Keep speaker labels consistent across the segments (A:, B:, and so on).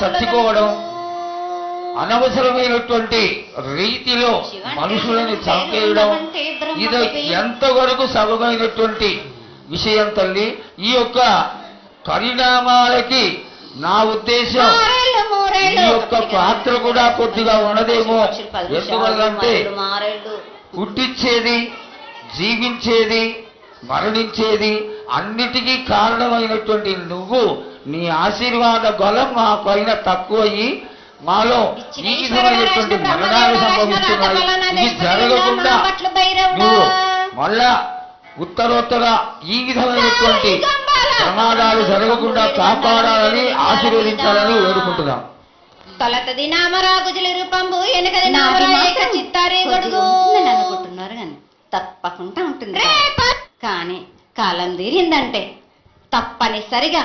A: చేసుకోవడం అనవసరమైనటువంటి రీతిలో మనుషులను చంపేయడం ఇది ఎంతవరకు సబమైనటువంటి విషయం తల్లి ఈ యొక్క పరిణామాలకి నా ఉద్దేశం. ఈ యొక్క పాత్ర కూడా కొద్దిగా ఉన్నదేమో ఎందువల్లంటే. పుట్టించేది జీవించేది మరణించేది అన్నిటికీ కారణమైనటువంటి నువ్వు నీ ఆశీర్వాద బలం మా పైన తక్కువయ్యి మాలో
B: రాసిన
A: మరణాలు సంభవిస్తున్నాయి. ఇది జరగకుండా. నువ్వు మళ్ళా ఉత్తరోత్తర ఈ విధమైనటువంటి ప్రమాదాలు జరగకుండా కాపాడాలని ఆశీర్వదించాలని వేడుకుంటున్నాం
B: తొలతది నామరాగుజుల రూపంబు వెనకది
C: నాది
B: నామరాయక చిత్తారే గొడుగు.
C: అనుకుంటున్నారు కానీ తప్పకుండా ఉంటుంది కానీ కాలం తీరిందంటే తప్పనిసరిగా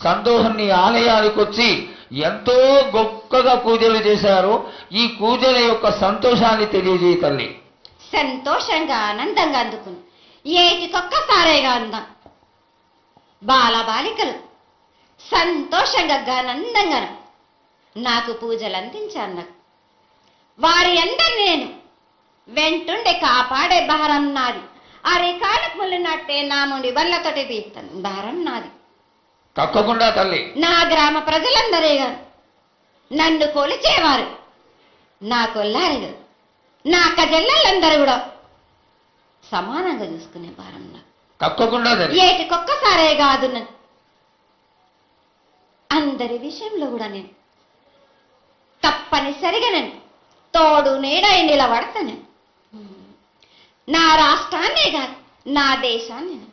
A: సంతోషాన్ని ఆలయానికి వచ్చి ఎంతో గొప్పగా పూజలు చేశారు. ఈ పూజల యొక్క సంతోషాన్ని తెలియజేయ తల్లి.
C: సంతోషంగా ఆనందంగా అందుకుని. ఏటికొక్కసారేగా అందాం. బాల బాలికలు సంతోషంగా ఘనందంగా నాకు పూజలు అందించాను నాకు వారి అందరిని నేను వెంటుండే కాపాడే భారం నాది అరికాలకు ముళ్ళినట్టే నా ముండి వల్లతోటి తీస్తాను భారం నాది
A: తప్పకుండా తల్లి.
C: నా గ్రామ ప్రజలందరే నన్ను కొలిచేవారు. నా కొల్లారు నా కజల్లలందరూ కూడా సమానంగా చూసుకునే భారం నాకు
A: తప్పకుండా
C: ఏటికొక్కసారే కాదు నన్ను. అందరి విషయంలో కూడా నేను తప్పనిసరిగా నేను తోడు నీడై నిలబడతా నేను నా రాష్ట్రాన్నే కాదు నా దేశాన్ని నేను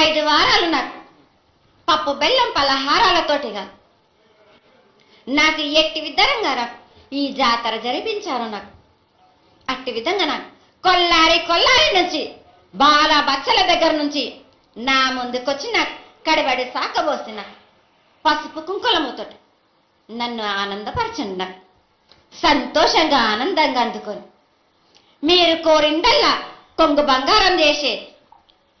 C: ఐదు వారాలు నాకు. పప్పు బెల్లం పలహారాలతోటిగా. నాకు ఎట్టి విధంగా నాకు ఈ జాతర జరిపించారు నాకు. అట్టి విధంగా నాకు. కొల్లారి కొల్లారి నుంచి బాల బచ్చల దగ్గర నుంచి నా ముందుకొచ్చి నాకు కడబడి సాకబోసిన పసుపు కుంకులముతోటి నన్ను ఆనందపరచండి నాకు. సంతోషంగా ఆనందంగా అందుకొని. మీరు కోరిందల్లా కొంగు బంగారం చేసే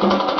D: Thank
A: you.